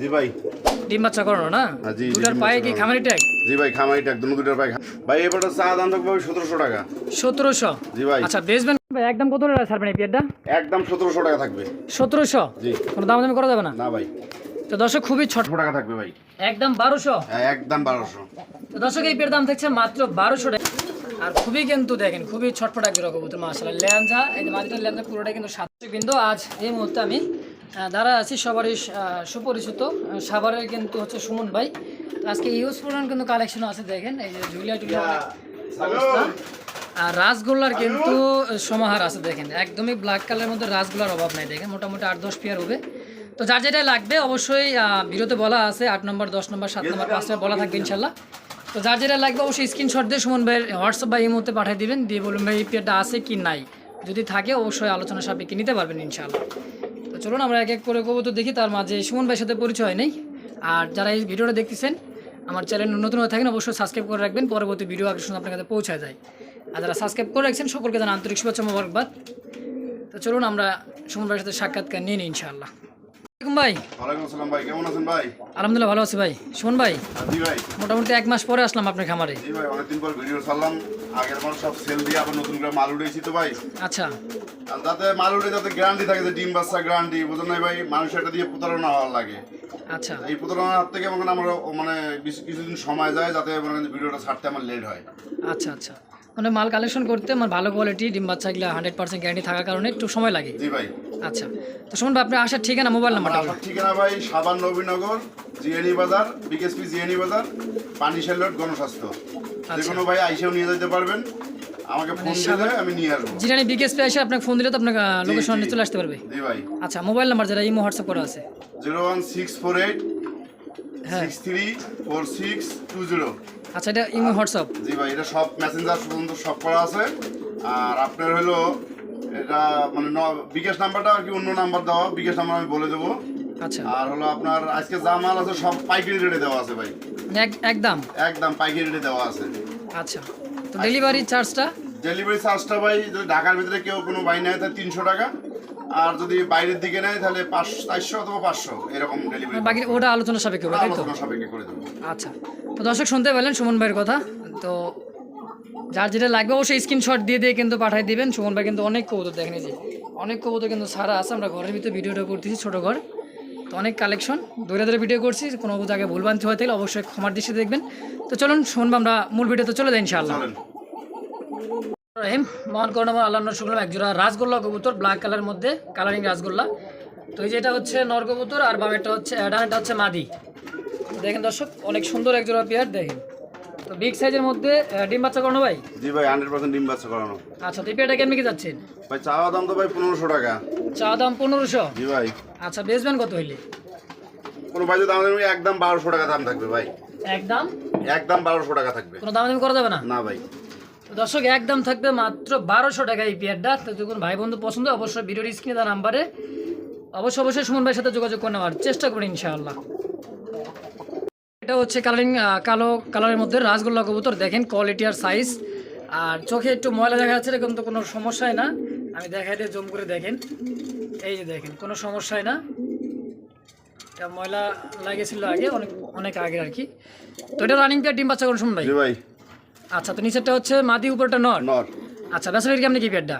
জি ভাই। ডিম বাচ্চা করানো না? হ্যাঁ, দুটার পায়ে কি খামারি ট্যাগ জি ভাই খামাই টাক দুনো দুটার পাই ভাই এবারটা চা দাম থাকবে সতেরোশো টাকা। সতেরোশো? জি ভাই। আচ্ছা বেচবেন ভাই একদম কত টাকা ছাড়বেন এই পেয়ারটা? একদম সতেরোশো টাকা থাকবে। সতেরোশো? জি। কোনো দাম দামি করা যাবে না? না ভাই। তো দর্শক খুবই ছোট টাকা থাকবে ভাই। একদম বারোশো? হ্যাঁ একদম বারোশো। তো দর্শক এই পেয়ার দাম থাকছে মাত্র বারোশো টাকা। আর খুবই কিন্তু দেখেন খুবই ছটফট এক রকম কবুতর মাসাল্লাহ ল্যাঞ্জা এই মাটিটার ল্যাঞ্জা পুরোটাই কিন্তু সাতশো কিন্তু আজ এই মুহূর্তে আমি দাঁড়া আছি সবারই সুপরিচিত। সাভারের কিন্তু হচ্ছে সুমন ভাই। আজকে ইউজ পুরান কিন্তু কালেকশন আছে দেখেন এই যে ঝুলিয়া টুলিয়া আর রাসগোল্লার কিন্তু সমাহার আছে দেখেন। একদমই ব্ল্যাক কালারের মধ্যে রাসগোল্লার অভাব নাই দেখেন মোটামুটি আট দশ পেয়ার হবে। তো যার যেটা লাগবে অবশ্যই ভিডিওতে বলা আছে আট নম্বর দশ নম্বর সাত নম্বর পাঁচ নম্বর বলা থাকবে ইনশাল্লাহ। তো যার যেটা লাগবে অবশ্যই স্ক্রিনশট দিয়ে সুমন ভাইয়ের হোয়াটসঅ্যাপ বা এই মুহূর্তে পাঠিয়ে দিবেন দিয়ে বলুন ভাই এই পেয়ারটা আছে কি নাই। যদি থাকে অবশ্যই আলোচনা সাপেক্ষে নিতে পারবেন ইনশাল্লাহ। চলুন আমরা এক এক করে কবুতর দেখি তার মাঝে সুমন ভাইয়ের সাথে পরিচয় নেই। আর যারা এই ভিডিওটা দেখতেছেন আমার চ্যানেল নতুন হয়ে থাকেন অবশ্যই সাবস্ক্রাইব করে রাখবেন পরবর্তী ভিডিও আকর্ষণ আপনার কাছে পৌঁছায় যায়। আর যারা সাবস্ক্রাইব করে রাখছেন সকলকে জানা আন্তরিক শুভেচ্ছা মোবারকবাদ। তো চলুন আমরা সুমন ভাইয়ের সাথে সাক্ষাৎকার নিয়ে নিই ইনশাআল্লাহ। ভাই। ভাই কেমন আছেন ভাই? আলহামদুলিল্লাহ ভালো আছি ভাই। সুমন ভাই মোটামুটি এক মাস পরে আসলাম আপনার খামারে। ভাই অনেকদিন পর ভিডিও ছাড়লাম। আগের বার সব সেল দিয়ে আবার নতুন করে মাল উঠেছি তো ভাই। আচ্ছা। আর যাতে মাল উঠে যাতে গ্যারান্টি থাকে যে ডিম বাচ্চা গ্যারান্টি বুঝলেন ভাই? মানুষ এটা দিয়ে প্রতারণা হওয়ার লাগে। আচ্ছা। এই প্রতারণার হাত থেকে মনে আমরা মানে কিছুদিন সময় যায় যাতে মনে ভিডিওটা ছাড়তে আমার লেট হয়। আচ্ছা আচ্ছা। মানে মাল কালেকশন করতে আমার ভালো কোয়ালিটি ডিম বাচ্চাগুলো হান্ড্রেড পার্সেন্ট গ্যারান্টি থাকার কারণে একটু সময় লাগে। জি ভাই। আচ্ছা। তো শুনুন ভাই আপনার আসার ঠিকানা মোবাইল নাম্বারটা আমার ঠিকানা ভাই সাবান নবীনগর জিএনই বাজার বিকেএসপি জিএনই বাজার পানি শেলট গণস্বাস্থ্য। যে কোনো ভাই আইসেও নিয়ে যেতে পারবেন। আমাকে ফোন দিলে আমি নিয়ে আসব। জিরানি বিকেএস পে এসে আপনাকে ফোন দিলে তো আপনাকে লোকেশন। চলে আসতে পারবে। জি ভাই। আচ্ছা মোবাইল নাম্বার যেটা ইমো হোয়াটসঅ্যাপ করা আছে। Zero one six four eight হ্যাঁ। Six three four six two zero. আচ্ছা এটা ইমো হোয়াটসঅ্যাপ জি ভাই এটা সব মেসেঞ্জার পর্যন্ত সব করা আছে। আর আপনার হলো এটা মানে বিকাশ নাম্বারটা আর কি অন্য নাম্বার দেওয়া বিকাশ নাম্বার আমি বলে দেবো। আচ্ছা। আর হলো আপনার আজকে যা মাল আছে সব পাইকারি রেটে দেওয়া আছে ভাই। মানে একদম? একদম পাইকারি রেটে দেওয়া আছে। আচ্ছা। তো ডেলিভারি চার্জটা ডেলিভারি চার্জটা ভাই যদি ঢাকার ভিতরে কেউ কোনো বাই নেয় তাহলে তিনশো টাকা। আর যদি বাইরের দিকে নেয় তাহলে পাঁচশো চারশো অথবা পাঁচশো এরকম ডেলিভারি বাকি ওটা আলোচনা সাপেক্ষে আলোচনা করে দেবো। আচ্ছা। তো দর্শক শুনতে পেলেন সুমন ভাইয়ের কথা। তো যার যেটা লাগবে অবশ্যই স্ক্রিনশট দিয়ে দিয়ে কিন্তু পাঠিয়ে দিবেন। সুমন ভাই কিন্তু অনেক কবুতর দেখেন যে। অনেক কবুতর কিন্তু সারা আছে। আমরা ঘরের ভিতরে ভিডিওটা করতেছি ছোটো ঘর। তো অনেক কালেকশন। ধরে ধরে ভিডিও করছি কোনো জায়গায় ভুলবান্তি হয়ে থাকলে অবশ্যই ক্ষমার দৃষ্টি দেখবেন। তো চলুন শুনব আমরা মূল ভিডিও তো চলে যাই ইনশাআল্লাহ। রহিম মহান করুণা আল্লাহ শুনলাম একজোড়া রাজগোল্লা কবুতর ব্ল্যাক কালার মধ্যে কালারিং রাজগোল্লা তো এই যেটা হচ্ছে নর কবুতর আর বামেরটা হচ্ছে ডানটা হচ্ছে মাদি। দেখেন দর্শক অনেক সুন্দর একজোড়া পেয়ার দেখেন। তো বিগ সাইজের মধ্যে ডিম বাচ্চা করানো ভাই? জি ভাই হান্ড্রেড পার্সেন্ট ডিম বাচ্চা করানো। আচ্ছা তো পেয়ারটা কেমনি কি যাচ্ছেন? ভাই চাওয়া দাম তো ভাই পনেরোশো টাকা। চা দাম পনেরোশো? জি ভাই। আচ্ছা বেচবেন কত হইলে? কোনো ভাই যদি আমাদের একদম বারোশো টাকা দাম থাকবে ভাই। একদম? একদম বারোশো টাকা থাকবে। কোনো দাম দামি করা যাবে না? না ভাই। দর্শক একদম থাকবে মাত্র বারোশো টাকা এই পেয়ারটা। তো যখন ভাই বন্ধু পছন্দ অবশ্যই ভিডিওর স্ক্রিনে তার নাম্বারে। অবশ্যই অবশ্যই সুমন ভাইয়ের সাথে যোগাযোগ করে নেওয়ার চেষ্টা করি ইনশাআল্লাহ। এটা হচ্ছে কালারিং কালো কালারের মধ্যে রাসগোল্লা কবুতর। দেখেন কোয়ালিটি আর সাইজ আর চোখে একটু ময়লা দেখা যাচ্ছে এরকম তো কোনো সমস্যাই না। আমি দেখাই দিয়ে জম করে দেখেন। এই যে দেখেন কোনো সমস্যাই না। এটা ময়লা লাগেছিল আগে অনেক অনেক আগে আর কি। তো এটা রানিং পেয়ার ডিম বাচ্চা করুন শুনুন ভাই? ভাই। আচ্ছা তো নিচেরটা হচ্ছে মাদি উপরটা নর? নর। আচ্ছা বেসবের কেমনি কি পেয়ারটা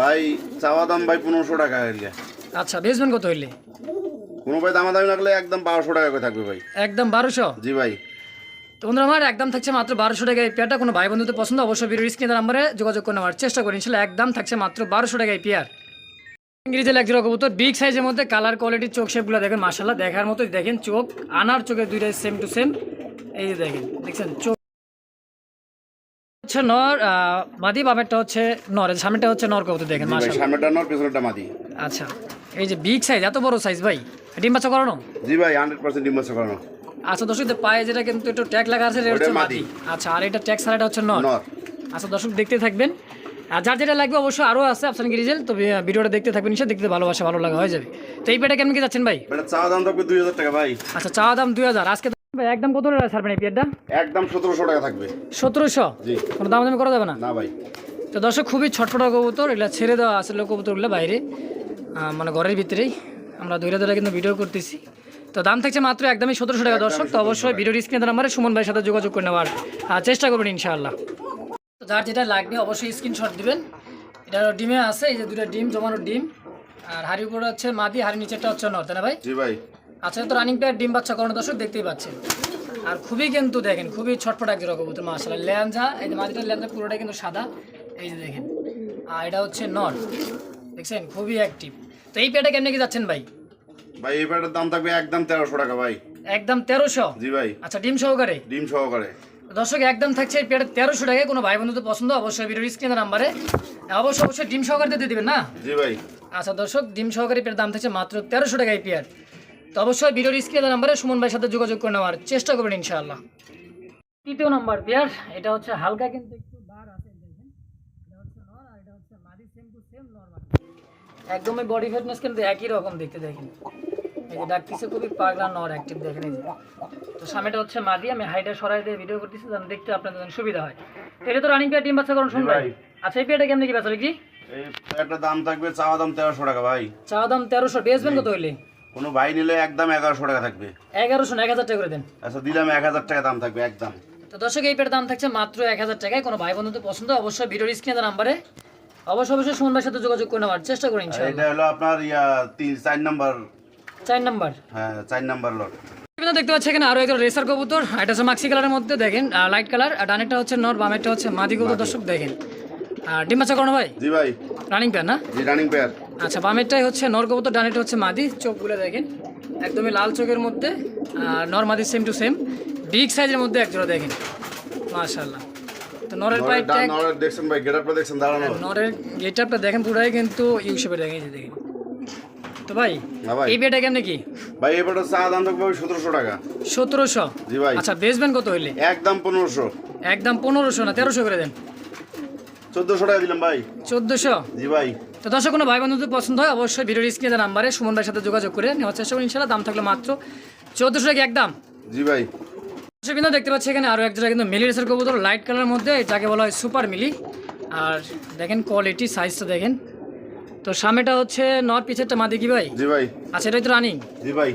ভাই চাওয়া দাম ভাই পনেরোশো টাকা আচ্ছা বেচবেন কত হইলে? কোনো ভাই দামা দামি লাগলে একদম বারোশো টাকা করে থাকবে ভাই। একদম বারোশো? জি ভাই। তো বন্ধুরা আমার একদম থাকছে মাত্র বারোশো টাকা এই পেয়ারটা কোনো ভাই বন্ধুদের পছন্দ অবশ্যই ভিডিও স্ক্রিনের নাম্বারে যোগাযোগ করে নেওয়ার চেষ্টা করি ইনশাল্লাহ একদম থাকছে মাত্র বারোশো টাকা এই পেয়ার এক জোড়া কবুতর বিগ সাইজের মধ্যে কালার কোয়ালিটির চোখ শেপগুলো দেখেন মাসাল্লাহ দেখার মতো দেখেন চোখ আনার চোখে দুইটাই সেম টু সেম এই যে দেখেন দেখছেন? চোখ হচ্ছে নর মাদি বামেরটা হচ্ছে নর সামনেটা হচ্ছে নর কবুতর দেখেন সামনেটা নর পেছনেরটা মাদি। আচ্ছা এই যে বিগ সাইজ এত বড় সাইজ ভাই ডিম বাচ্চা করানো? জি ভাই ডিম বাচ্চা করানো। আচ্ছা দর্শক পায়ে যেটা কিন্তু একটু ট্যাগ লাগা আছে এটা হচ্ছে মাদি। আচ্ছা আর এটা ট্যাগ ছাড়াটা হচ্ছে নর। আচ্ছা দর্শক দেখতে থাকবেন। আর যার যেটা লাগবে অবশ্যই আরও আছে আফসান গিরিজেল তো ভিডিওটা দেখতে থাকবেন নিশ্চয় দেখতে ভালোবাসা ভালো লাগা হয়ে যাবে। তো এই পেটা কেমন কি যাচ্ছেন ভাই? চাওয়া দাম থাকবে দুই হাজার টাকা ভাই। আচ্ছা চাওয়া দাম দুই হাজার। আজকে ভাই একদম কত টাকা ছাড়বেন এই পেয়ারটা? একদম সতেরোশো টাকা থাকবে। সতেরোশো? জি। কোনো দাম দামি করা যাবে না? না ভাই। তো দর্শক খুবই ছটফটা কবুতর এগুলো ছেড়ে দেওয়া আসলে কবুতরগুলো বাইরে। মানে ঘরের ভিতরেই। আমরা দৈরা দৈরা কিন্তু ভিডিও করতেছি। তো দাম থাকছে মাত্র একদমই সতেরোশো টাকা। দর্শক তো অবশ্যই ভিডিওর স্ক্রিনের নাম্বারে সুমন ভাইয়ের সাথে যোগাযোগ করে নেওয়ার চেষ্টা করবেন ইনশাআল্লাহ। তো যার যেটা লাগবে অবশ্যই স্ক্রিনশট দিবেন। এটা ডিমে আছে এই যে দুটো ডিম জমানো ডিম। আর হাড়ির উপরে হচ্ছে মাদি হাড়ির নিচেরটা হচ্ছে নর তাই না ভাই? জি ভাই। আচ্ছা তো রানিং পেয়ার ডিম বাচ্চা করানো দর্শক দেখতেই পাচ্ছেন। আর খুবই কিন্তু দেখেন খুবই ছটফট এক জোড়া কবুতর মাসাল্লাহ ল্যাঞ্জা এই যে মাটিটার ল্যাঞ্জা পুরোটা কিন্তু সাদা। এই যে দেখেন আর এটা হচ্ছে নট। দেখছেন? খুবই অ্যাক্টিভ তো এই পেয়ারটা কেমনি কি যাচ্ছেন ভাই? ভাই এই প্যাডের দাম থাকবে একদম তেরোশো টাকা ভাই। একদম তেরোশো? জি ভাই। আচ্ছা ডিম সহকারে? ডিম সহকারে। দর্শক একদম থাকছে এই পেয়ারটা তেরোশো টাকায়। কোনো ভাই বন্ধুদের পছন্দ অবশ্যই ভিডিওর স্ক্রিনের নাম্বারে অবশ্যই অবশ্যই ডিম সহকারে দিয়ে দিবেন না? জি ভাই। আচ্ছা দর্শক ডিম সহকারী পেয়ার দাম থাকছে মাত্র তেরোশো টাকায় পেয়ার তো অবশ্যই ভিডিওর স্ক্রিনের নাম্বারে সুমন ভাইয়ের সাথে যোগাযোগ করে নেওয়ার চেষ্টা করবেন ইনশাআল্লাহ। তৃতীয় নম্বর পেয়ার এটা হচ্ছে হালকা কিন্তু একটু বার আছে দেখেন। এটা হচ্ছে নর আর এটা হচ্ছে মাদি সেম টু সেম নরমাল একদমই বডি ফিটনেস কিন্তু একই রকম দেখতে দেখেন। এই যে ডাকতেছে খুবই পাগলা নর অ্যাক্টিভ দেখেন এই যে। তো সামনেটা হচ্ছে মাদি আমি হাইটা সরাই দিয়ে ভিডিও করতেছি যেন দেখতে আপনাদের যেন সুবিধা হয়। তো এটা তো রানিং পেয়ার ডিম বাচ্চা করুন ভাই। আচ্ছা এই পেয়ারটা কেমনি কি বেচা বিক্রি? এই প্যাডটার দাম থাকবে চাওয়া দাম তেরোশো টাকা ভাই। চাওয়া দাম তেরোশো বেচবেন কত হইলে? কোনো ভাই নিলে একদম এগারোশো টাকা থাকবে। এগারোশো না এক হাজার টাকা করে দেন। আচ্ছা দিলাম এক হাজার টাকা দাম থাকবে একদম। তো দর্শক এই পেটের দাম থাকছে মাত্র এক হাজার টাকায়। কোনো ভাই বন্ধুদের পছন্দ অবশ্যই ভিডিওর স্ক্রিনের নাম্বারে অবশ্যই অবশ্যই সুমন ভাইয়ের সাথে যোগাযোগ করে নেওয়ার চেষ্টা করেন এটা হলো আপনার ইয়া তিন চার নাম্বার। চার নাম্বার। হ্যাঁ চার নাম্বার লট বিভিন্ন দেখতে পাচ্ছি এখানে আরও একটা রেসার কবুতর। এটা হচ্ছে মাক্সি কালারের মধ্যে দেখেন লাইট কালার আর ডানেরটা হচ্ছে নর বামেরটা হচ্ছে মাদি কবুতর দর্শক দেখেন। আর ডিম বাচ্চা করানো ভাই? জি ভাই। রানিং প্যান না? জি রানিং পেয়ার আচ্ছা বামেরটাই হচ্ছে নর কবুতর ডানেরটা হচ্ছে মাদি। চোখগুলো দেখেন একদমই লাল চোখের মধ্যে আর নর মাদি সেম টু সেম বিগ সাইজের মধ্যে একজোড়া দেখেন মাশাল্লাহ তো নরের পাইপ ট্যাগ দেখছেন ভাই গেটআপটা দেখছেন দাঁড়ানো। নরের গেটআপটা দেখেন পুরাই কিন্তু ইউ শেপে দেখেন এই যে দেখেন। তো ভাই হ্যাঁ এই বিয়েটা কেমন কি? ভাই এই প্যাডের চা দাম থাকবে সতেরোশো টাকা। সতেরোশো? জি ভাই। আচ্ছা বেচবেন কত হইলে? একদম পনেরোশো। একদম পনেরোশো না তেরোশো করে দেন? চোদ্দোশো টাকা দিলাম ভাই। চোদ্দোশো? জি ভাই। তো দর্শক কোনো ভাই বন্ধুদের পছন্দ হয় অবশ্যই ভিডিওর স্ক্রিনে নাম্বারে সুমন ভাইয়ের সাথে যোগাযোগ করে নেওয়ার চেষ্টা করুন। ইনশাল্লাহ দাম থাকলে মাত্র চোদ্দোশো টাকা একদম। জি ভাই। দর্শক বিন্দু দেখতে পাচ্ছি এখানে আরও এক জায়গায় কিন্তু মিলি রেসের কবুতর লাইট কালার মধ্যে যাকে বলা হয় সুপার মিলি। আর দেখেন কোয়ালিটি সাইজটা দেখেন। তো সামনেটা হচ্ছে নর পিছেরটা মাদি কি ভাই? জি ভাই। আচ্ছা এটাই তো রানিং জি ভাই।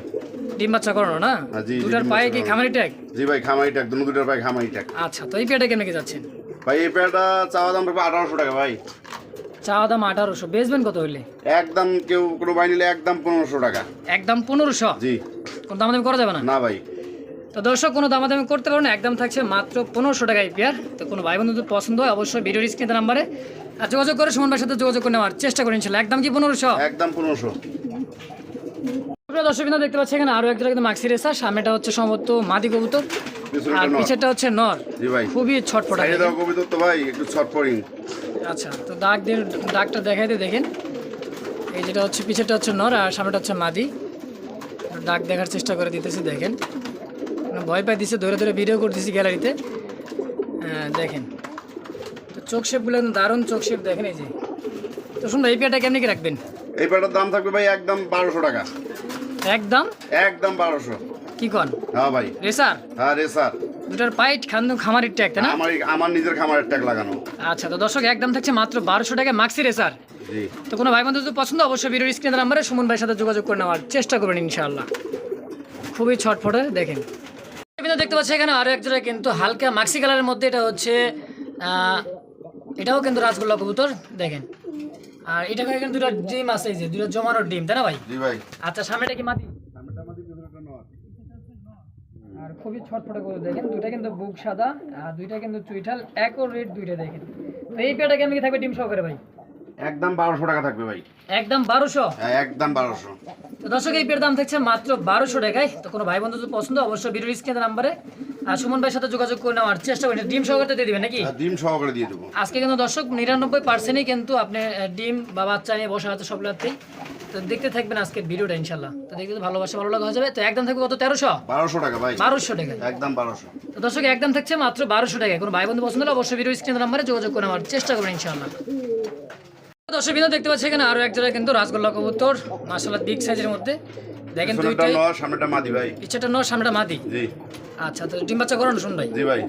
ডিম বাচ্চা করানো না? হ্যাঁ, দুটার পায়ে কি খামারি ট্যাগ জি ভাই খামাই ট্যাগ দুটো দুটার ভাই খামাই ট্যাগ আচ্ছা তো এই পেয়ারটা কেমন কি যাচ্ছেন ভাই এই প্যাডটা চাওয়া দাম থাকবে আঠারোশো টাকা ভাই। চাওয়া দাম আঠারোশো। বেচবেন কত হইলে? একদম কেউ কোনো ভাই নিলে একদম পনেরোশো টাকা। একদম পনেরোশো? জি। কোনো দামাদামি করা যাবে না? না ভাই। তো দর্শক কোনো দামাদামি করতে পারো না একদম থাকছে মাত্র পনেরোশো টাকায় পেয়ার তো কোনো ভাই বন্ধুদের পছন্দ হয় অবশ্যই ভিডিওর স্ক্রিনের নাম্বারে আর যোগাযোগ করে সুমন ভাইয়ের সাথে যোগাযোগ করে নেওয়ার চেষ্টা করেন ছিল একদম কি পনেরোশো? একদম পনেরোশো। দর্শক বিন্দু দেখতে পাচ্ছি এখানে আরও একজোড়া কিন্তু মাক্সি রেসার সামনেটা হচ্ছে সম্ভবত মাদি কবুতর। আর। পিছেরটা হচ্ছে নর। ভাই। খুবই ছটফটা সাইডে দাও কবিতা তো ভাই একটু ছটপরিং আচ্ছা তো দাগ দিয়ে দাগটা দেখাই দিয়ে দেখেন। এই যেটা হচ্ছে পিছেরটা হচ্ছে নর আর সামনেটা হচ্ছে মাদি। দাগ দেখার চেষ্টা করে দিতেছি দেখেন। মানে ভয় পাই দিছে ধরে ধরে ভিডিও করতেছি গ্যালারিতে হ্যাঁ, দেখেন। তো চোখ শেপগুলো একদম দারুণ চোখ শেপ দেখেন এই যে। তো শুনুন এই পেয়ারটা কেমনি কি রাখবেন? এই প্যাডের দাম থাকবে ভাই একদম বারোশো টাকা। একদম? একদম বারোশো। কি কন? হ্যাঁ ভাই। রেসার? হ্যাঁ রে স্যার দুটার পাইট খান্দু খামারির ট্যাগ তাই না? আমার আমার নিজের খামারের ট্যাগ লাগানো। আচ্ছা তো দর্শক একদম থাকছে মাত্র বারোশো টাকা মাক্সি রেসার তো কোনো ভাই বন্ধু যদি পছন্দ অবশ্যই ভিডিওর স্ক্রিনের নাম্বারে সুমন ভাইয়ের সাথে যোগাযোগ করে নেওয়ার চেষ্টা করবেন ইনশাআল্লাহ। খুবই ছটফটে দেখেন। কিন্তু দেখতে পাচ্ছি এখানে আরও এক জোড়া কিন্তু হালকা মাক্সি কালারের মধ্যে এটা হচ্ছে এটাও কিন্তু রাসগোল্লা কবুতর দেখেন। আর এটা কিন্তু দুটো ডিম আছে এই যে দুটো জমানোর ডিম তাই না ভাই? জি ভাই। আচ্ছা সামনেটা কি মাটি আর খুবই ছটফটে করে দেখেন। দুইটা কিন্তু বুক সাদা, আর দুইটা কিন্তু চুইঠাল একও রেড দুইটা দেখেন। তো এই পেয়ারটা কেমন কি থাকবে ডিম সহকারে ভাই? একদম বারোশো টাকা থাকবে ভাই। একদম বারোশো? হ্যাঁ একদম বারোশো। তো দর্শক এই পেয়ার দাম থাকছে মাত্র বারোশো টাকায়। তো কোনো ভাই বন্ধু যদি পছন্দ অবশ্যই ভিডিও স্ক্রিনের নাম্বারে আর সুমন ভাইয়ের সাথে যোগাযোগ করে নেওয়ার চেষ্টা করেন ডিম সহকারে দিয়ে দিবেন নাকি? ডিম সহকারে দিয়ে দেবো। আজকে কিন্তু দর্শক নিরানব্বই পার্সেন্টই কিন্তু আপনি ডিম বা বাচ্চা নিয়ে বসা আছে সব রাতেই তো দেখতে থাকবেন আজকের ভিডিওটা ইনশাল্লাহ তো দেখতে তো ভালোবাসা ভালো লাগা হয়ে যাবে। তো একদম থাকবে কত? তেরোশো? বারোশো টাকা ভাই। বারোশো টাকা। একদম বারোশো। তো দর্শক একদম থাকছে মাত্র বারোশো টাকা কোনো ভাই বন্ধু পছন্দ হলে অবশ্যই ভিডিও স্ক্রিনের নাম্বারে যোগাযোগ করে নেওয়ার চেষ্টা করবেন ইনশাল্লাহ দর্শক বিন্দু দেখতে পাচ্ছি এখানে আরও এক জোড়া কিন্তু রাসগোল্লা কবুতর মাসাল্লাহ বিগ সাইজের মধ্যে। দেখেন দুইটাই। নয় সামনেটা মাদি ভাই। ইচ্ছাটা নয় সামনেটা মাদি। জি। আচ্ছা তো ডিম বাচ্চা করানো শুন ভাই? জি ভাই।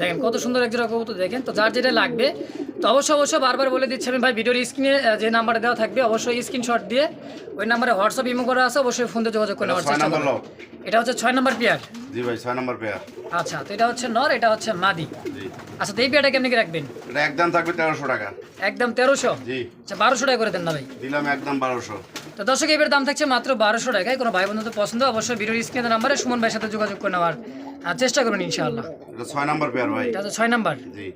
দেখেন কত সুন্দর এক জোড়া কবুতর দেখেন। তো যার যেটা লাগবে তো অবশ্যই অবশ্যই বারবার বলে দিচ্ছি আমি ভাই ভিডিওর স্ক্রিনে যে নাম্বারটা দেওয়া থাকবে অবশ্যই স্ক্রিনশট দিয়ে ওই নাম্বারে হোয়াটসঅ্যাপ ইমো করা আছে অবশ্যই ফোন দিয়ে যোগাযোগ করে নেওয়ার চেষ্টা করবেন এটা হচ্ছে ছয় নম্বর পেয়ার জি ভাই ছয় নম্বর পেয়ার আচ্ছা তো এটা হচ্ছে নর এটা হচ্ছে মাদি। জি। আচ্ছা তো এই পেয়ারটা কেমনি কি রাখবেন? এটা একদম থাকবে তেরোশো টাকা। একদম তেরোশো? জি। আচ্ছা বারোশো টাকা করে দেন না ভাই। দিলাম একদম বারোশো। তো দর্শক এবার দাম থাকছে মাত্র বারোশো টাকায়। কোনো ভাই বন্ধু তো পছন্দ অবশ্যই ভিডিওর স্ক্রিনের নাম্বারে সুমন ভাইয়ের সাথে যোগাযোগ করে নেওয়ার চেষ্টা করবেন ইনশাআল্লাহ। এটা ছয় নম্বর পেয়ার ভাই। এটা ছয় নম্বর। জি।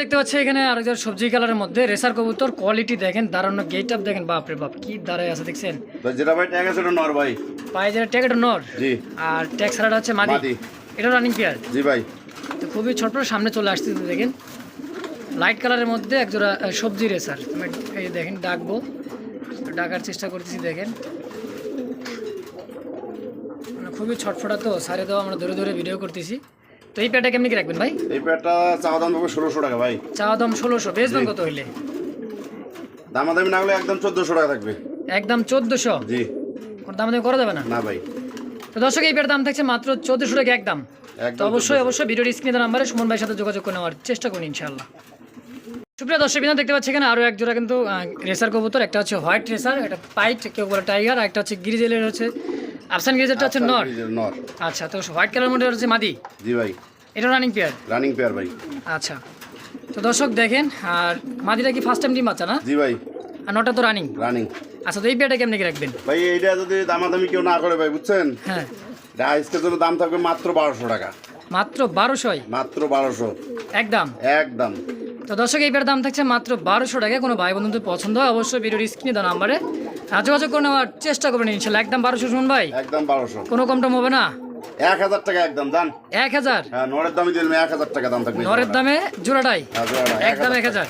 দেখতে পাচ্ছি এখানে আরেকজন সবজি কালারের মধ্যে রেসার কবুতর কোয়ালিটি দেখেন দাঁড়ানো গেট আপ দেখেন বাপরে বাপ কি দাঁড়ায় আছে দেখছেন? যেটা ভাই ট্যাগ আছে নর ভাই। পায়ে যেটা ট্যাগেট নর? জি। আর ট্যাগ ছাড়াটা হচ্ছে মাদি। এটা রানিং পেয়ার জি ভাই। তো খুবই ছোট সামনে চলে আসছে দেখেন। লাইট কালারের মধ্যে একজোড়া সবজি রেসার। আমি এই দেখেন ডাকবো। ডাকার চেষ্টা করতেছি দেখেন। মানে খুবই ছটফটা তো সারে দেওয়া আমরা ধরে ধরে ভিডিও করতেছি। তো এই প্যাটা কেমনি কি রাখবেন ভাই? এই পেয়ারটা চাওয়া দাম থাকবে ষোলোশো টাকা ভাই। চাওয়া দাম ষোলোশো বেচবেন কত হইলে? দামাদামি না হলে একদম চোদ্দোশো টাকা থাকবে। একদম চোদ্দোশো? জি। কোনো দাম করা যাবে না? না ভাই। তো দর্শক এই পেয়ার দাম থাকছে মাত্র চোদ্দোশো টাকা একদম। তো অবশ্যই অবশ্যই ভিডিওর স্ক্রিনের নাম্বারে সুমন ভাইয়ের সাথে যোগাযোগ করে নেওয়ার চেষ্টা করুন ইনশাল্লাহ সুপ্রিয় দর্শক বিনা দেখতে পাচ্ছি এখানে আরও এক জোড়া কিন্তু রেসার কবুতর একটা হচ্ছে হোয়াইট রেসার একটা পাইট কেউ বলে টাইগার আর একটা হচ্ছে গ্রিজেলের হচ্ছে আফসান গ্রিজেলটা হচ্ছে নর? নর। আচ্ছা তো হোয়াইট কালার মধ্যে হচ্ছে মাদি? জি ভাই। এটা রানিং পেয়ার রানিং পেয়ার ভাই। আচ্ছা। তো দর্শক দেখেন আর মাদিটা কি ফার্স্ট টাইম ডিম বাচ্চা না? জি ভাই। আর নটা তো রানিং রানিং আচ্ছা তো এই পেয়ারটা কেমনি কি রাখবেন? ভাই এইটা যদি দামাদামি কেউ না করে ভাই বুঝছেন? হ্যাঁ। আজকের জন্য দাম থাকবে মাত্র বারোশো টাকা। মাত্র বারোশোই? মাত্র বারোশো। একদম একদম। তো দর্শক এই পেয়ার দাম থাকছে মাত্র বারোশো টাকা। কোনো ভাই বন্ধুদের পছন্দ হয় অবশ্যই ভিডিওর স্ক্রিনে দেওয়া নাম্বারে যোগাযোগ করে নেওয়ার চেষ্টা করবেন ইনশাল্লাহ। একদম বারোশো শুন ভাই। একদম বারোশো। কোনো কম টম হবে না? এক হাজার টাকা একদম দাম এক হাজার? হ্যাঁ নরের দামই দিলাম এক হাজার টাকা দাম থাকবে। নরের দামে জোড়াটাই? হ্যাঁ, একদম এক হাজার।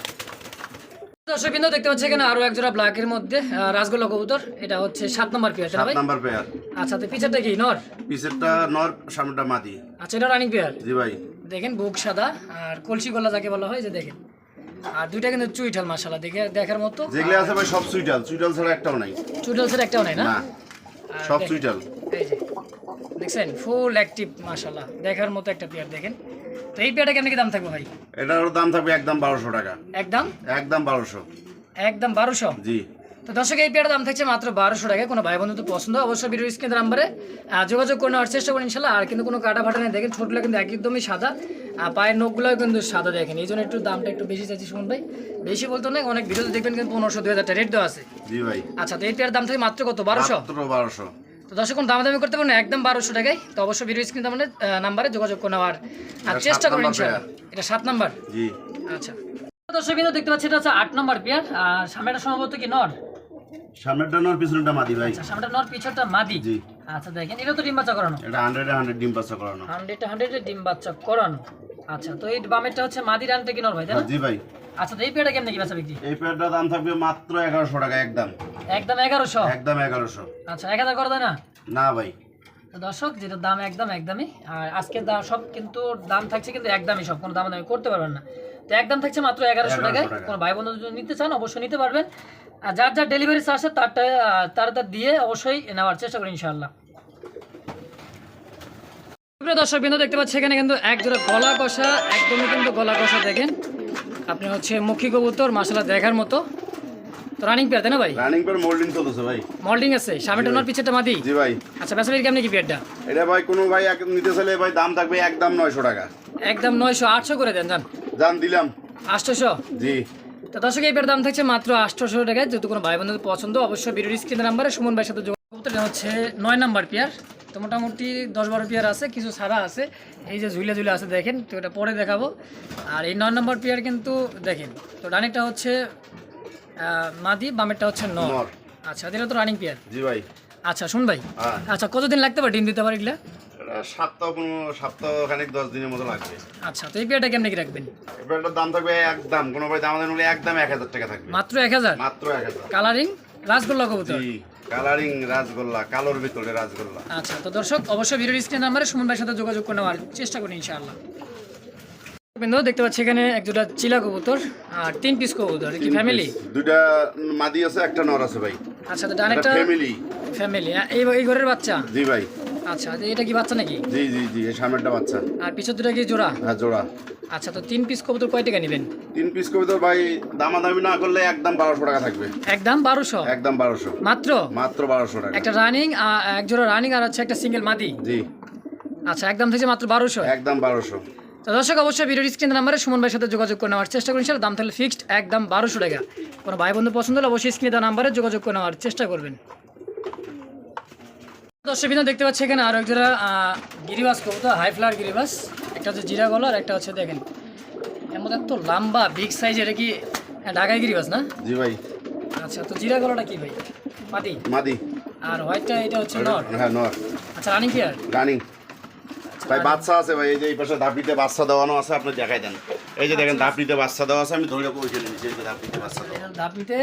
দর্শক বিন্দু দেখতে পাচ্ছি এখানে আরও এক জোড়া ব্ল্যাকের মধ্যে আহ, রাসগোল্লা কবুতর। এটা হচ্ছে সাত নম্বর পেয়ার সাত ভাই? পেয়ার আচ্ছা তো পিছারটা কি নর? পিসেরটা নর সামনেটা মাদি। আচ্ছা এটা রানিং পেয়ার জি ভাই। দেখেন বুক সাদা আর কলসি গলা যাকে বলা হয় যে দেখেন। আর দুইটা কিন্তু চুইটাল মাশাআল্লাহ দেখে দেখার মতো। যেগুলো আছে ভাই সব সুইটাল চুইটাল ছাড়া একটাও নাই। চুইঠালসের একটাও নাই না? না। সব চুইটাল এই যে দেখছেন? ফুল অ্যাক্টিভ মাশাআল্লাহ। দেখার মতো একটা পেয়ার দেখেন। তো এই পেয়ারটা কেমন কি দাম থাকবে ভাই? এটার দাম থাকবে একদম বারোশো টাকা। একদম? একদম বারোশো। একদম বারোশো? জি। তো দর্শক এই পেয়ারটার দাম থাকছে মাত্র বারোশো টাকায় কোনো ভাই বন্ধু তো পছন্দ অবশ্যই ভিডিও স্ক্রিনের নাম্বারে যোগাযোগ করে নেওয়ার চেষ্টা করেন ইনশাল্লাহ। আর কিন্তু কোনো কাটা ফাটা নেই দেখেন ছোটগুলো কিন্তু একদমই সাদা। আর পায়ের নখগুলোও কিন্তু সাদা দেখেন। এই জন্য একটু দামটা একটু বেশি চাইছি শুনুন ভাই। বেশি বলতো না অনেক ভিডিওতে দেখবেন কিন্তু পনেরোশো দুই হাজার রেট দেওয়া আছে। জি ভাই। আচ্ছা তো এই পেয়ার দাম থাকে মাত্র কত বারোশো? বারোশো। তো দর্শক কোন দামাদামি করতে পারেন একদম বারোশো টাকায়। তো অবশ্যই ভিডিও স্ক্রিন আমাদের নাম্বারে যোগাযোগ করে নেওয়ার আর চেষ্টা করুন ইনশাল্লাহ। এটা সাত নাম্বার। জি। আচ্ছা। দর্শক কিন্তু দেখতে পাচ্ছি এটা হচ্ছে আট নম্বর পেয়ার। আর সামনেটা সম্ভবত কি নর? সামনেরটা নর মাদি ভাই। আচ্ছা সামনেটা নর পিছনটা মাদি। জি। আচ্ছা দেখেন এটা তো ডিম বাচ্চা করানো। এটা হান্ড্রেডে হান্ড্রেড ডিম পাচ্ছা করানো। হান্ড্রেড হান্ড্রেডে ডিম বাচ্চা করানো। আচ্ছা তো এই বামেরটা হচ্ছে মাদি রানটা কি নর ভাই তাই না? জি ভাই। আচ্ছা এই পেয়ারটা কেমনে কি বেচা বিক্রি? এই পেয়ারটার দাম থাকবে মাত্র এগারোশো টাকা একদম। একদম এগারোশো? একদম এগারোশো। আচ্ছা এক হাজার করা না? না ভাই। দর্শক যেটা দাম একদম একদমই। আর আজকের দাম সব কিন্তু দাম থাকছে কিন্তু একদমই সব কোনো দাম দামি করতে পারবেন না। তো একদম থাকছে মাত্র এগারোশো টাকায়। টাকা। কোনো ভাই বন্ধু যদি নিতে চান অবশ্যই নিতে পারবেন। আর যার যার ডেলিভারি চার্জ আছে তারটা তার তার দিয়ে অবশ্যই নেওয়ার চেষ্টা করি ইনশাআল্লাহ। দর্শক বিন্দু দেখতে পাচ্ছি এখানে কিন্তু এক জোড়া গলা কষা একদমই কিন্তু গলা কষা দেখেন। আপনি হচ্ছে মুখী কবুতর মাসালা দেখার মতো। তো রানিং পেয়ার তাই না ভাই? রানিং পেয়ার মোল্ডিং চলতেছে ভাই। মল্ডিং আছে সামনেটা ওনার পিছেটা মাদি? জি ভাই। আচ্ছা বেসবের কেমনি কি পেয়ারটা এটা ভাই কোনো ভাই এক- নিতে চাইলে ভাই দাম থাকবে একদম নয়শো টাকা। একদম নয়শো আটশো করে দেন জান। দাম দিলাম। আটশোশো? জি। তো দর্শক এই দাম থাকছে মাত্র আটশোশো টাকায়। যেহেতু কোনো ভাই বন্ধুদের পছন্দ অবশ্যই ভিডিওর স্ক্রিনের নাম্বারে সুমন ভাইয়ের সাথে যোগাযোগ করতে এটা হচ্ছে নয় নাম্বার পেয়ার। তো মোটামুটি দশ বারো পেয়ার আছে কিছু ছাড়া আছে। এই যে ঝুলে ঝুলে আছে দেখেন। তো এটা পরে দেখাবো। আর এই নয় নাম্বার পেয়ার কিন্তু দেখেন তো ডানেরটা হচ্ছে মাদি বামেরটা হচ্ছে নর। নর। আচ্ছা এটা তো রানিং পেয়ার। জি ভাই। আচ্ছা শুন ভাই। হ্যাঁ। আচ্ছা কতদিন লাগতে পারে ডিম দিতে পারে এগুলা? সপ্তাহ কোনো সপ্তাহ খানিক দশ দিনের মতো লাগবে। আচ্ছা তো এই কেমনে কি রাখবেন? এই দাম থাকবে একদম কোনো ভাই দাম নিলে একদম এক হাজার টাকা থাকবে। মাত্র এক হাজার? মাত্র এক হাজার। কালারিং রাসগোল্লা কবুতর? কালারিং রাসগোল্লা কালোর ভিতরে রাসগোল্লা। আচ্ছা তো দর্শক অবশ্যই ভিডিওর স্ক্রিন নাম্বারে সুমন ভাইয়ের সাথে যোগাযোগ করে নেওয়ার চেষ্টা করি ইনশাআল্লাহ। বিন্দু দেখতে পাচ্ছি এখানে এক দুটা চিলা কবুতর আর তিন পিস কবুতর কি ফ্যামিলি দুইটা মাদি আছে একটা নর আছে ভাই। আচ্ছা তো ডান এটা একটা ফ্যামিলি ফ্যামিলি এই এই ঘরের বাচ্চা? জি ভাই। আচ্ছা এটা কি বাচ্চা নাকি? জি জি জি এই সামনেরটা বাচ্চা। আর পিছর দুটা কি জোড়া? হ্যাঁ জোড়া। আচ্ছা তো তিন পিস কবুতর কয় টাকা নেবেন? তিন পিস কবিতর ভাই দামাদামি না করলে একদম বারোশো টাকা থাকবে। একদম বারোশো? একদম বারোশো। মাত্র? মাত্র বারোশো টাকা। একটা রানিং এক জোড়া রানিং আর হচ্ছে একটা সিঙ্গেল মাদি? জি। আচ্ছা একদম থেকে মাত্র বারোশো? একদম বারোশো। তো দর্শক অবশ্যই ভিডিওর স্ক্রিন নাম্বারে সুমন ভাইয়ের সাথে যোগাযোগ করে নেওয়ার চেষ্টা করুন সেটা দাম তাহলে ফিক্সড একদম বারোশো টাকা। কোনো ভাই বন্ধু পছন্দ হলে অবশ্যই স্ক্রিনে দেওয়া নাম্বারে যোগাযোগ করে নেওয়ার চেষ্টা করবেন। দর্শক বিন্দু দেখতে পাচ্ছি এখানে আরও একজোড়া আহ, গিরিবাস কবুতর হাই ফ্লাওয়ার গিরিবাস। একটা হচ্ছে জিরা গলা আর একটা হচ্ছে দেখেন এর মধ্যে এত লম্বা বিগ সাইজ এটা কি হ্যাঁ, ঢাকায় গিরিবাস না? জি ভাই। আচ্ছা তো জিরা গলাটা কি ভাই? মাদি? মাদি। আর হোয়াইটটা এটা হচ্ছে নর? হ্যাঁ নর। আচ্ছা রানিং কি আর? রানিং ভাই বাচ্চা আছে ভাই এই যে এই পাশে ধাপিতে বাচ্চা দেওয়ানো আছে আপনি দেখাই দেন। এই যে দেখেন ধাপিতে বাচ্চা দেওয়া আছে আমি ধরে রাখব ওইখানে নিচে যে ধাপিতে বাচ্চা দেওয়া। দাপিতে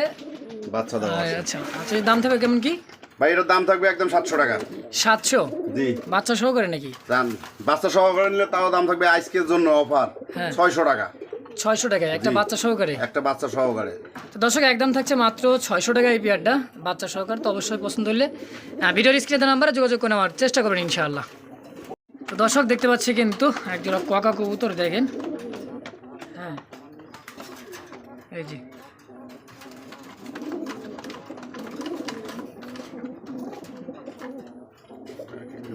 বাচ্চা দেওয়া আছে। আচ্ছা। আচ্ছা এর দাম থাকবে কেমন কি? ভাই এটার দাম থাকবে একদম সাতশো টাকা। সাতশো? জি। বাচ্চা সহ করে নাকি? দাম বাচ্চা সহকারে নিলে তাও দাম থাকবে আজকের জন্য অফার হ্যাঁ। ছয়শো টাকা। ছয়শো টাকায়? একটা বাচ্চা সহকারে? একটা বাচ্চা সহকারে। তো দর্শক একদম থাকছে মাত্র ছয়শো টাকা এই পেয়ারটা বাচ্চা সহকার তো অবশ্যই পছন্দ হলে ভিডিওর স্ক্রিনে নাম্বারে যোগাযোগ করে নেওয়ার চেষ্টা করবেন ইনশাআল্লাহ। তো দর্শক দেখতে পাচ্ছি কিন্তু একজোড়া কোয়াকা কবুতর দেখেন। হ্যাঁ। এই জি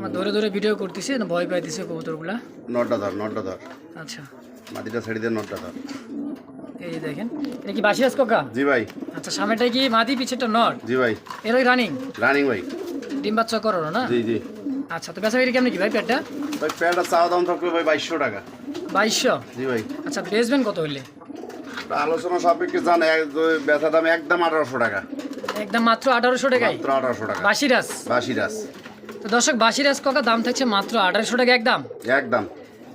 আমার ধরে ধরে ভিডিও করতেছি না ভয় পাইতেছে কবুতরগুলা? নটটা ধর নটটা ধর। আচ্ছা। মাটিটা ছেড়ে দিয়ে নটটা ধর। এই দেখেন এটা কি বাসিরাজ কোকা জি ভাই। আচ্ছা সামনেটা কি মাদি পিছেটা নর? জি ভাই। এর ওই রানিং রানিং ভাই। ডিম বাচ্চা করো না? জি জি। আচ্ছা তো বেচা বিক্রি কেমন কি ভাই পেটটা? ভাই প্যান্টটা চাওয়া দাম থাকবে ভাই বাইশশো টাকা। বাইশশো? জি ভাই। আচ্ছা বেচবেন কত হইলে? আলোচনা সাপেক্ষে জান এক ব্যথা দাম একদম আঠারোশো টাকা। একদম মাত্র আঠারোশো টাকায়? মাত্র আঠারোশো টাকা। বাসিরাজ বাসিরাস তো দর্শক বাসিরাজ কাকা দাম থাকছে মাত্র আঠারোশো টাকা একদম। একদম।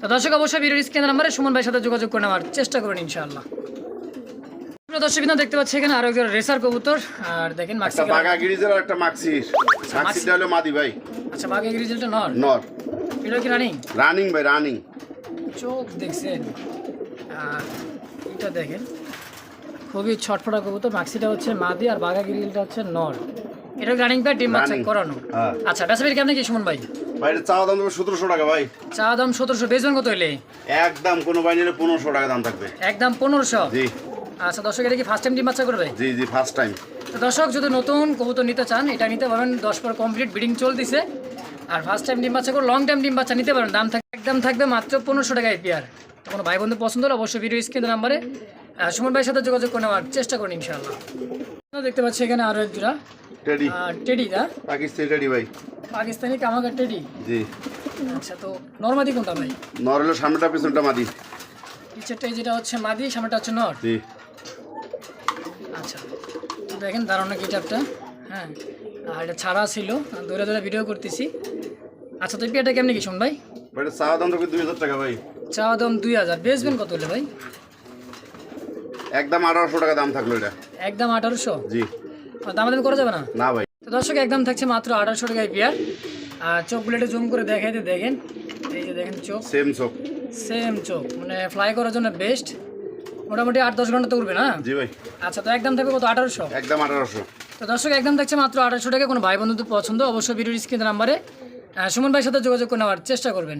তো দর্শক অবশ্যই ভিডিওর স্ক্রিনের নাম্বারে সুমন ভাইয়ের সাথে যোগাযোগ করে নেওয়ার চেষ্টা করবেন ইনশাআল্লাহ। দর্শক বিন্দু দেখতে পাচ্ছি এখানে আরও একজন রেসার কবুতর। আর দেখেন মাক্সি গিরিজের আর একটা মাক্সিটা হলো মাদি ভাই। আচ্ছা বাঘে রিজাল্টটা নর? নর। এটা কি রানিং? রানিং ভাই রানিং। চোখ দেখছেন। এটা দেখেন খুবই ছটফটা কবুতর। মাক্সিটা হচ্ছে মাদি আর বাঘা গিরিলটা হচ্ছে নর। এটা রানিং প্যাড ডিম বাচ্চা করানো। হ্যাঁ। আচ্ছা বেসা কেমন কি সুমন ভাই? ভাই এটা চাওয়া দাম দেবে সতেরোশো টাকা ভাই। চা দাম সতেরোশো বেচবেন কত হইলে? একদম কোনো বাই নিলে পনেরোশো টাকা দাম থাকবে। একদম পনেরোশো? জি। আচ্ছা দর্শক এটা কি ফার্স্ট টাইম ডিম বাচ্চা করবে? জি জি ফার্স্ট টাইম তো দর্শক যদি নতুন কবুতর নিতে চান এটা নিতে পারেন দশ পর কমপ্লিট ব্রিডিং চলতেছে। আর ফার্স্ট টাইম ডিম বাচ্চা করে লং টাইম ডিম বাচ্চা নিতে পারেন দাম থাকবে একদম থাকবে মাত্র পনেরোশো টাকায় পেয়ার তো কোনো ভাই বন্ধু পছন্দ হলে অবশ্যই ভিডিও স্ক্রিনের নাম্বারে সুমন ভাইয়ের সাথে যোগাযোগ করে নেওয়ার চেষ্টা করুন ইনশাআল্লাহ। দেখতে পাচ্ছি এখানে আরও এক জোড়া। টেডি। আর টেডি দা পাকিস্তানি টেডি ভাই। পাকিস্তানি কামাকার টেডি? জি। আচ্ছা তো নর্মাদি কোনটা ভাই? নর হলো সামনেটা পিছনটা মাদি। পিছেরটা যেটা হচ্ছে মাদি সামনেটা হচ্ছে নর? জি। আচ্ছা তো দেখেন দাঁড়ানো গিটারটা হ্যাঁ আর এটা ছাড়া ছিল দূরে দূরে ভিডিও করতেছি। আচ্ছা তো এই পেয়ারটা কেমনি কি শুন ভাই? চাওয়া দাম থাকবে দুই হাজার টাকা ভাই। চা দাম দুই হাজার বেচবেন কত হলে ভাই? একদম আঠারোশো টাকা দাম থাকল এটা। একদম আঠারোশো? জি। দাম দাম করা যাবে না? না ভাই। তো দর্শক একদম থাকছে মাত্র আঠারোশো টাকায় পেয়ার আর চোখ প্লেটে জুম করে দেখাইতে দেখেন। এই যে দেখেন চোখ। সেম চোখ। সেম চোখ। মানে ফ্লাই করার জন্য বেস্ট মোটামুটি আট দশ ঘণ্টা তো উঠবে না? জি ভাই। আচ্ছা তো একদম থাকবে কত? আঠারোশো? একদম আঠারোশো। তো দর্শক একদম থাকছে মাত্র আঠারোশো টাকা। কোনো ভাই বন্ধুদের পছন্দ অবশ্যই ভিডিওর স্ক্রিন নাম্বারে সুমন ভাইয়ের সাথে যোগাযোগ করে নেওয়ার চেষ্টা করবেন।